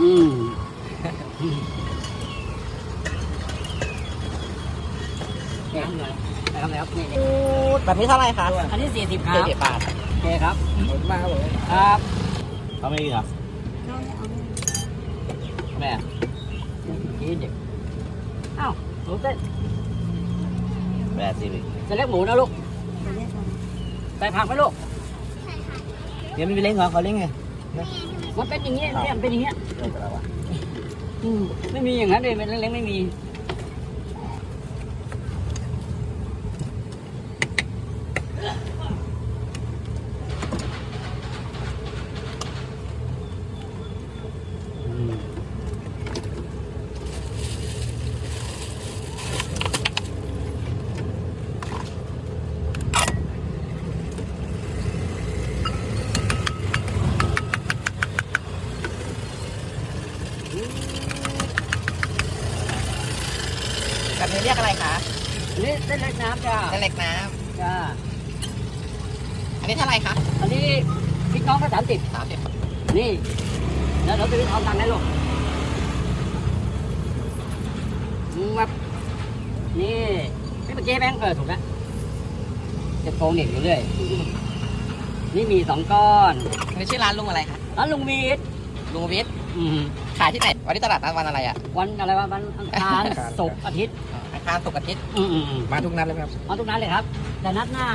อืมเนี่ยนะครับนะครับนี่นี่แบบนี้เท่าไหร่คะอันนี้สี่สิบครัเจ็บดสิบบาทโอเคครับขอบคุณมากครับผมครับเขาไม่กินเหรอแม่กินเด็กอ้าวหนูเต้นแปดสิบจะเล็กหมูนะลูกใส่ผักไหมลูกเดี๋ยวไม่ไปเล่นเหรอเขาเล่นไง มันเป็นอย่างเงี้ยเนี่ยมันเป็นอย่างเงี้ยอืมไม่มีอย่างนั้นเลยมันเล็กๆไม่มี แบบนี้เรียกอะไรคะอันนี้เส้นเล็กน้ำจ้าเส้นเล็กน้จ้าำอันนี้เท่าไหร่คะอันนี้พริกน้องก็สามสิบสามสิบนี่แล้วเราจะไปเอาตังค์ได้ลูกมานี่พี่เมื่อกี้แบงค์เออถูกแล้วจะโกงเด็กอยู่เรื่อยนี่มีสองก้อนอันนี้ชื่อร้านลุงอะไรคะแล้วลุงมีดลุงวิทย์อืม ขายที่ไหน วันที่ตลาดนัดวันอะไรอะวันอะไรวะวันอังคารศุกร์อาทิตย์อังคารศุกร์อาทิตย์อืมอืมอืมมาทุกนัดเลยครับ เอาตรงนั้นเลยครับ แต่นัดหน้า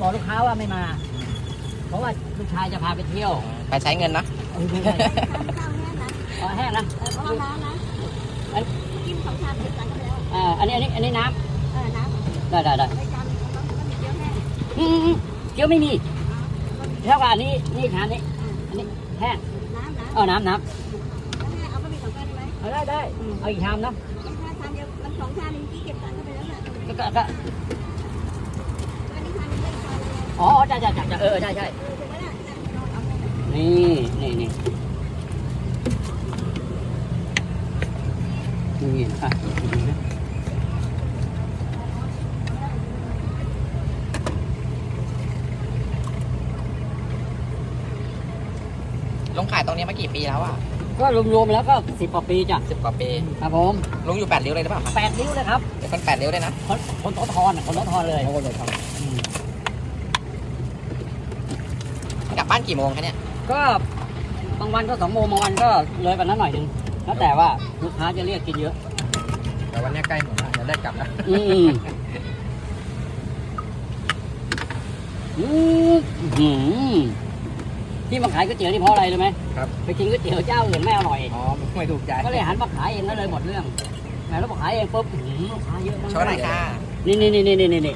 บอกลูกค้าว่าไม่มา เพราะว่าลูกชายจะพาไปเที่ยวไปใช้เงินนะเออไม่ใช่เอาแห้งนะเพราะว่าน้ำนะกินของชาติดกันก็ไปแล้วอ่าอันนี้อันนี้อันนี้น้เออน้ำได้ได้ได้ำไม่จำต้องต้องมีเยอะแน่อืมอืมอืมเกี๊ยวไม่มีเท่ากับอันนี้นี่ชามนี้อันนี้แห้งน้ำน้ำเอาน้ำน้แเอาได้ได้เอาอีกชามนะมันชาชามเดียวมันสองชามนึงที่เก็บตังค์ก็ไปแล้วนะก็ก็ก็อันนี้ชามนึงไม่ชามนึงอ๋อใช่ใช่ใช่ใช่เออใช่ใช่เออถูกไหมล่ะเราเอาไปนี่นี่นี่นี่อะลุงขายตรงนี้มากี่ปีแล้วอะ ก็รวมๆแล้วก็สิบกว่าปีจ้ะสิบกว่าปีครับผมลุงอยู่แปดริ้วเลยหรือเปล่าคะแปดนิ้วเลยครับเป็นคนแปดริ้วเลยนะคนคนโตทอนอะคนโตทอนเลยโอ้โหเลยครับอืมกลับบ้านกี่โมงคะเนี่ยก็บางวันก็สองโมงบางวันก็เลยกว่านั้นหน่อยหนึงแล้วแต่ว่าลูกค้าจะเรียกกินเยอะ แต่วันนี้ใกล้หมดแล้วจะได้กลับแล้วอืมอืมอืม ที่มาขายก๋วยเตี๋ยวนี่เพราะอะไรรู้ไหมครับ ไปกินก๋วยเตี๋ยวเจ้าอื่นไม่อร่อย อ๋อไม่ถูกใจ ก็เลยหันมาขายเองก็เลยหมดเรื่องแหมแล้วพอขายเองปุ๊บอื้อหือลูกค้าเยอะมากโชว์หน่อยค่ะนี่นี่นี่นี่นี่นี่